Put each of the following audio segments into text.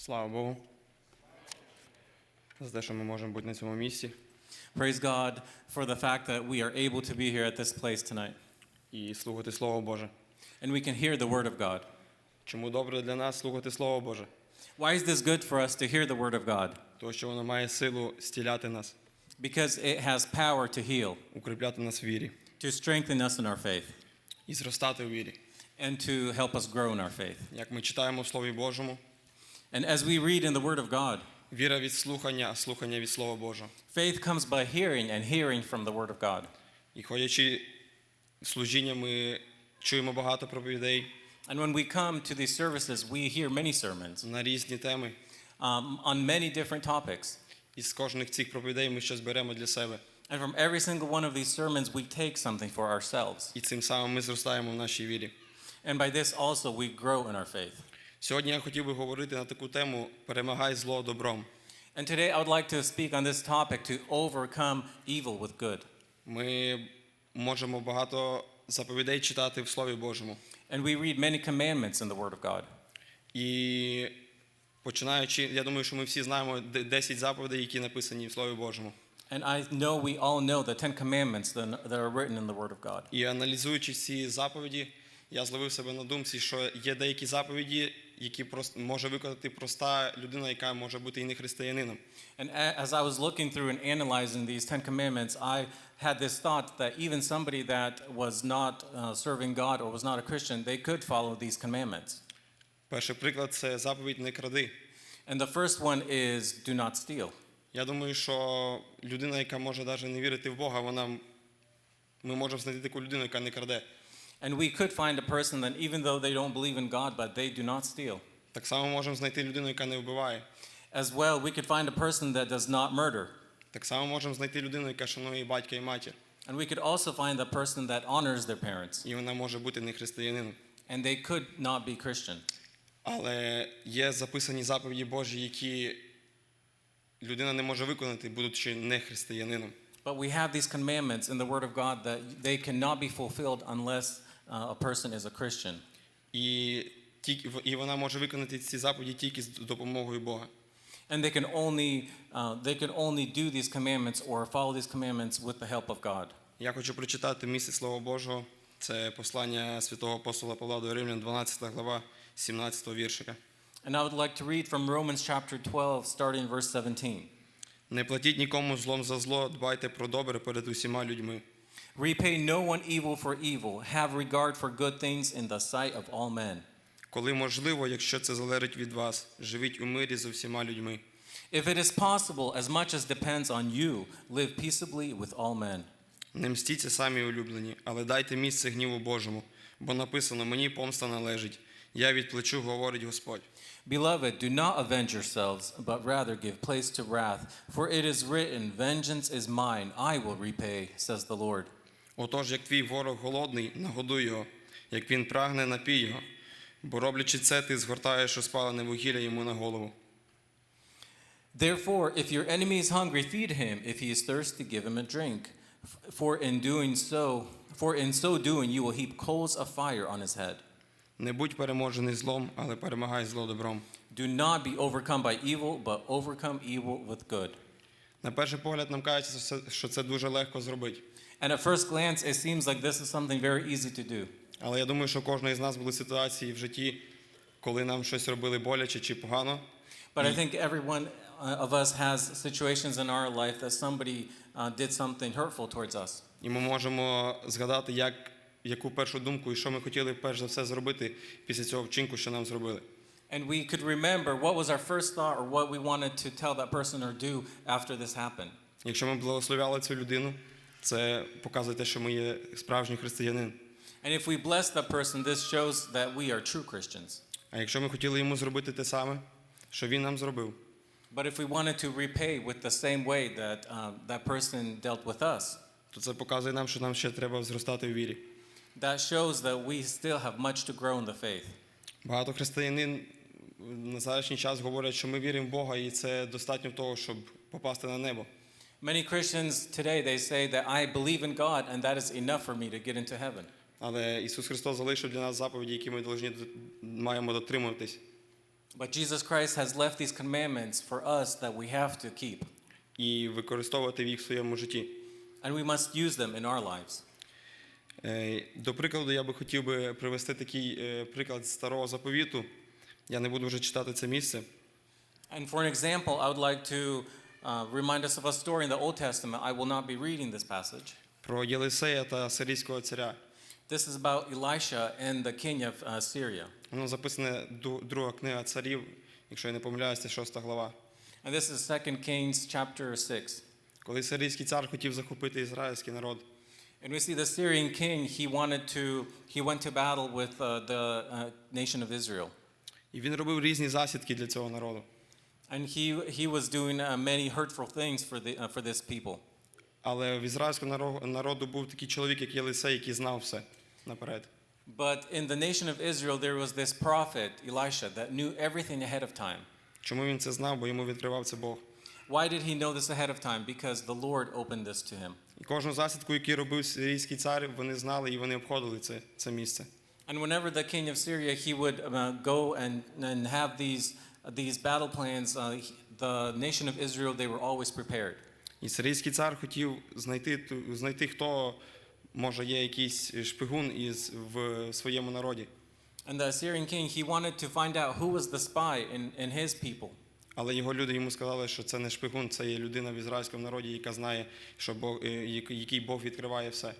Слава Богу. За те, що ми можемо бути на цьому місці Praise God for the fact that we are able to be here at this place tonight і слухати Слово Боже. and we can hear the Word of God. Чому добре для нас слухати Слово Боже? Why is this good for us to hear the Word of God? Тому що воно має силу стіляти нас, Because it has power to heal, укріпляти нас в вірі to strengthen us in our faith, і зростати в вірі. and to help us grow in our faith. Як ми читаємо в Слові Божому, And as we read in the Word of God, віра від слухання, а слухання від Слова Божого. faith comes by hearing, and hearing from the Word of God. І ходячи в служіння, ми чуємо багато проповідей And when we come to these services, we hear many sermons на різні теми. um, on many different topics. І з кожних цих проповідей ми щось беремо для себе. And from every single one of these sermons, we take something for ourselves. І цим самим ми зростаємо в нашій вірі. And by this also, we grow in our faith. Сьогодні я хотів би говорити на таку тему Перемагай зло добром. And today, I would like to speak on this topic to overcome evil with good. Ми можемо багато заповідей читати в Слові Божому. And we read many commandments in the Word of God. І починаючи, я думаю, що ми всі знаємо 10 заповідей, які написані в Слові Божому. And I know we all know the Ten Commandments that that are written in the Word of God. І аналізуючи ці заповіді, я зловив себе на думці, що є деякі заповіді, які просто може виконати проста людина, яка може бути і не християнином. And a- as I was looking through and analyzing these Ten Commandments, I had this thought that even somebody that was not uh, serving God or was not a Christian, they could follow these commandments. Перший приклад це заповідь не кради. And the first one is do not steal. Я думаю, що людина, яка може навіть не вірити в Бога, вона ми можемо знайти таку людину, яка не краде. And we could find a person that even though they don't believe in God, but they do not steal. Так само можемо знайти людину, яка не вбиває. As well, we could find a person that does not murder. Так само можемо знайти людину, яка шанує і батька і матір. And we could also find a person that honors their parents. І вона може бути не християнином. And they could not be Christian. Але є записані заповіді Божі, які людина не може виконати, будучи не християнином. But we have these commandments in the Word of God that they cannot be fulfilled unless uh, a person is a Christian. І, тільки, і вона може виконати ці заповіді тільки з допомогою Бога. And they can only uh, they can only do these commandments or follow these commandments with the help of God. Я хочу прочитати місце Слова Божого. Це послання святого апостола Павла до Римлян, 12 глава, 17 віршика. And I would like to read from Romans chapter 12, starting verse 17. Не платіть нікому злом за зло, дбайте про добре перед усіма людьми. Repay no one evil for evil. Have regard for good things in the sight of all men. Коли можливо, якщо це залежить від вас, живіть у мирі з усіма людьми. If it is possible, as much as depends on you, live peaceably with all men. Не мстіться самі улюблені, але дайте місце гніву Божому, бо написано: мені помста належить. Я відплачу, говорить Господь. Beloved, do not avenge yourselves, but rather give place to wrath, for it is written, Vengeance is mine, I will repay, says the Lord. Отож, як твій ворог голодний, нагодуй його, як він прагне, напій його. Бо роблячи це, ти згортаєш розпалене вугілля йому на голову. Therefore, if your enemy is hungry, feed him. If he is thirsty, give him a drink. For in doing so, for in so doing, you will heap coals of fire on his head. Не будь переможений злом, але перемагай зло добром. Do not be overcome by evil, but overcome evil with good. На перший погляд, нам кажеться, що це- дуже легко зробити. And at first glance, it seems like this is something very easy to do. Але я думаю, що у кожного із нас були ситуації в житті, коли нам щось робили боляче чи погано. But I think every one uh, of us has situations in our life that somebody uh, did something hurtful towards us. І ми можемо згадати, як, яку першу думку і що ми хотіли перш за все зробити після цього вчинку, що нам зробили. And we could remember what was our first thought or what we wanted to tell that person or do after this happened. Якщо ми благословляли цю людину, це показує те, що ми є справжній християнин. And if we bless that person, this shows that we are true Christians. А якщо ми хотіли йому зробити те саме, що він нам зробив, But if we wanted to repay with the same way that uh, that person dealt with us, то це показує нам, що нам ще треба зростати в вірі. that shows that we still have much to grow in the faith. Багато християнин на зараз час говорять, що ми віримо в Бога, і це достатньо того, щоб попасти на небо. Many Christians today they say that I believe in God and that is enough for me to get into heaven. Але Ісус Христос залишив для нас заповіді, які ми должні, маємо дотримуватись. But Jesus Christ has left these commandments for us that we have to keep, і використовувати їх в своєму житті. and we must use them in our lives. Е, До прикладу, я би хотів би привести такий е, приклад старого заповіту. Я не буду вже читати це місце. And for an example, I would like to uh, remind us of a story in the Old Testament. I will not be reading this passage. Про Єлисея та сирійського царя. This is about Elisha and the king of uh, Syria. Воно записане ду- друга книга царів, якщо я не помиляюся, шоста глава. And this is 2 Kings chapter 6. Коли сирійський цар хотів захопити ізраїльський народ, And we see the Syrian king, he wanted to, he went to battle with uh, the uh, nation of Israel. і він робив різні засідки для цього народу. And he, he was doing uh, many hurtful things for, the, uh, for this people. Але в ізраїльського наро- народу був такий чоловік, як Єлисей, який знав все наперед. But in the nation of Israel, there was this prophet, Elisha, that knew everything ahead of time. Чому він це знав? Бо йому відкривав це Бог. Why did he know this ahead of time? Because the Lord opened this to him. І кожну засідку, яку робив сирійський цар, вони знали і вони обходили це, це місце. And whenever the king of Syria, he would uh, go and, and have these, these battle plans, uh, the nation of Israel, they were always prepared. І сирійський цар хотів знайти, ту- знайти хто може є якийсь шпигун із в своєму народі. And the Assyrian king, he wanted to find out who was the spy in, in his people. Але його люди йому сказали, що це не шпигун, це є людина в ізраїльському народі, яка знає, що Бог, е, який Бог відкриває все.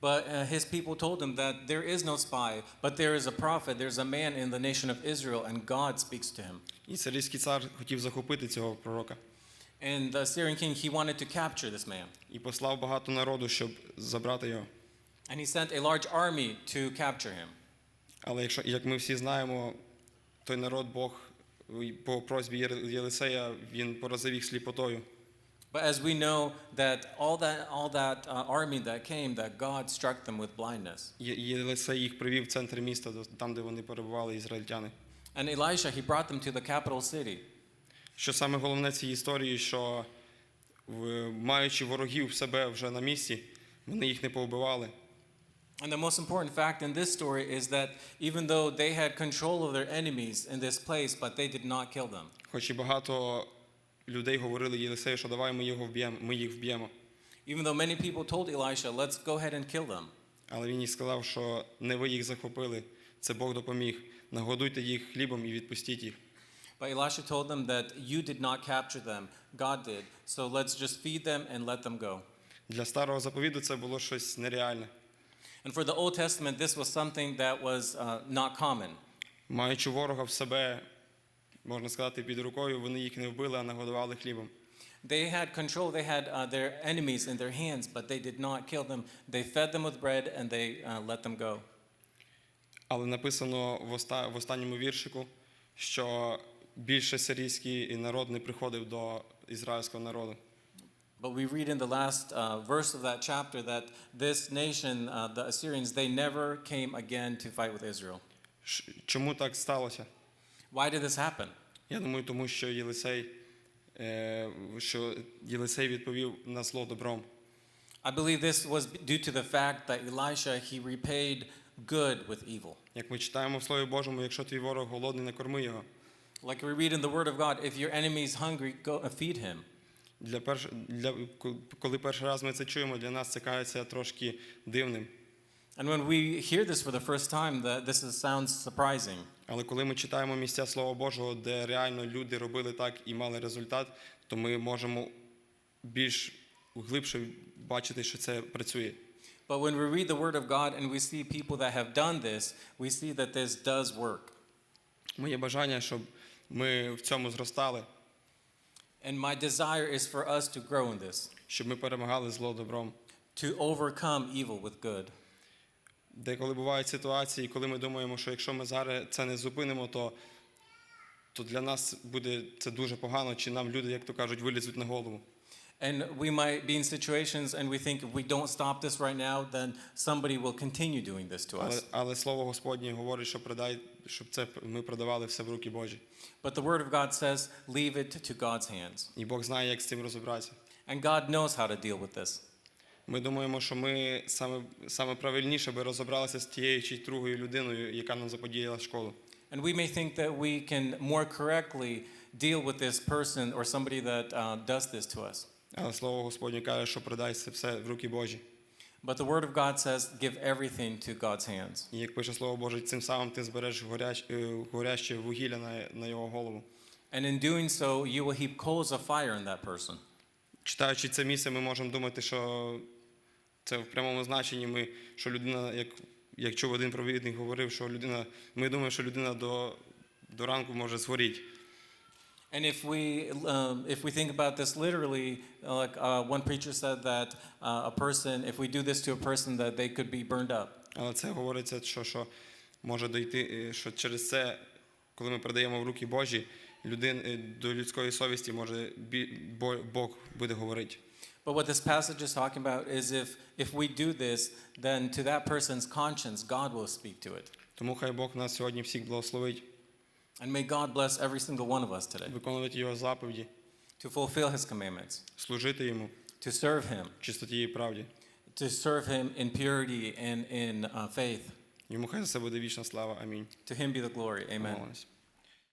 But uh, his people told him that there is no spy, but there is a prophet, there's a man in the nation of Israel, and God speaks to him. І сирійський цар хотів захопити цього пророка And the Assyrian king, he wanted to capture this man. і послав багато народу, щоб забрати його. And he sent a large army to capture him. Але якщо як ми всі знаємо, той народ Бог і по просьбі Єр- Єлисея він поразив їх сліпотою. But as we know that all that, all that uh, army that came, that God struck them with blindness. Є- Єлисей їх привів в центр міста, до- там, де вони перебували, ізраїльтяни. And Elisha, he brought them to the capital city. Що саме головне цієї історії, що в- маючи ворогів в себе вже на місці, вони їх не повбивали. And the most important fact in this story is that even though they had control of their enemies in this place, but they did not kill them. Хоч і багато людей говорили Єлисею, що давай ми його вб'ємо, ми їх вб'ємо. Even though many people told Elisha, let's go ahead and kill them. Але він їй сказав, що не ви їх захопили, це Бог допоміг. Нагодуйте їх хлібом і відпустіть їх. But Elisha told them that you did not capture them, God did. So let's just feed them and let them go. Для старого заповіду це було щось нереальне. And for the Old Testament, this was something that was uh, not common. Маючи ворога в себе, можна сказати, під рукою, вони їх не вбили, а нагодували хлібом. They had control, they had uh, their enemies in their hands, but they did not kill them. They fed them with bread and they uh, let them go. Але написано в, оста... в останньому віршику, що більше сирійський народ не приходив до ізраїльського народу. But we read in the last uh, verse of that chapter that this nation, uh, the Assyrians, they never came again to fight with Israel. Чому так сталося? Why did this happen? Я думаю, тому що Єлисей, е, що Єлисей відповів на зло добром. I believe this was due to the fact that Elisha, he repaid good with evil. Як ми читаємо в Слові Божому, якщо твій ворог голодний, не корми його. Like we read in the Word of God, if your enemy is hungry, go uh, feed him. Для перш... для... Коли перший раз ми це чуємо, для нас це кається трошки дивним. And when we hear this for the first time, that this is, sounds surprising. Але коли ми читаємо місця Слова Божого, де реально люди робили так і мали результат, то ми можемо більш глибше бачити, що це працює. But when we read the Word of God and we see people that have done this, we see that this does work. Моє бажання, щоб ми в цьому зростали, And my desire is for us to grow in this, щоб ми перемагали зло добром. to overcome evil with good. Деколи бувають ситуації, коли ми думаємо, що якщо ми зараз це не зупинимо, то, то для нас буде це дуже погано, чи нам люди, як то кажуть, вилізуть на голову. And we might be in situations and we think if we don't stop this right now, then somebody will continue doing this to us. але слово Господнє говорить, що продай, щоб це ми продавали все в руки Божі. But the Word of God says, leave it to God's hands. І Бог знає, як з цим розібратися. And God knows how to deal with this. Ми думаємо, що ми саме, саме правильніше би розібралися з тією чи другою людиною, яка нам заподіяла школу. And we may think that we can more correctly deal with this person or somebody that uh, does this to us. Але слово Господнє каже, що продай це все в руки Божі. But the Word of God says, give everything to God's hands. І як пише слово Боже, цим самим ти збереш е, горяще вугілля на, на його голову. And in doing so, you will heap coals of fire in that person. Читаючи це місце, ми можемо думати, що це в прямому значенні ми, що людина, як, як чув один провідник, говорив, що людина, ми думаємо, що людина до, до ранку може згоріти. And if we, um, if we think about this literally, like uh, one preacher said that uh, a person, if we do this to a person, that they could be burned up. Але це говориться, що, що може дойти, е, що через це, коли ми передаємо в руки Божі, людин, е, до людської совісті може Бог буде говорити. But what this passage is talking about is if, if we do this, then to that person's conscience, God will speak to it. Тому хай Бог нас сьогодні всіх благословить, And may God bless every single one of us today виконувати його заповіді, to fulfill his commandments, служити йому to serve him, в чистоті і правді. to serve him in purity and in uh, faith. Йому хай за це буде вічна слава. Амінь. To him be the glory. Amen. Молимось.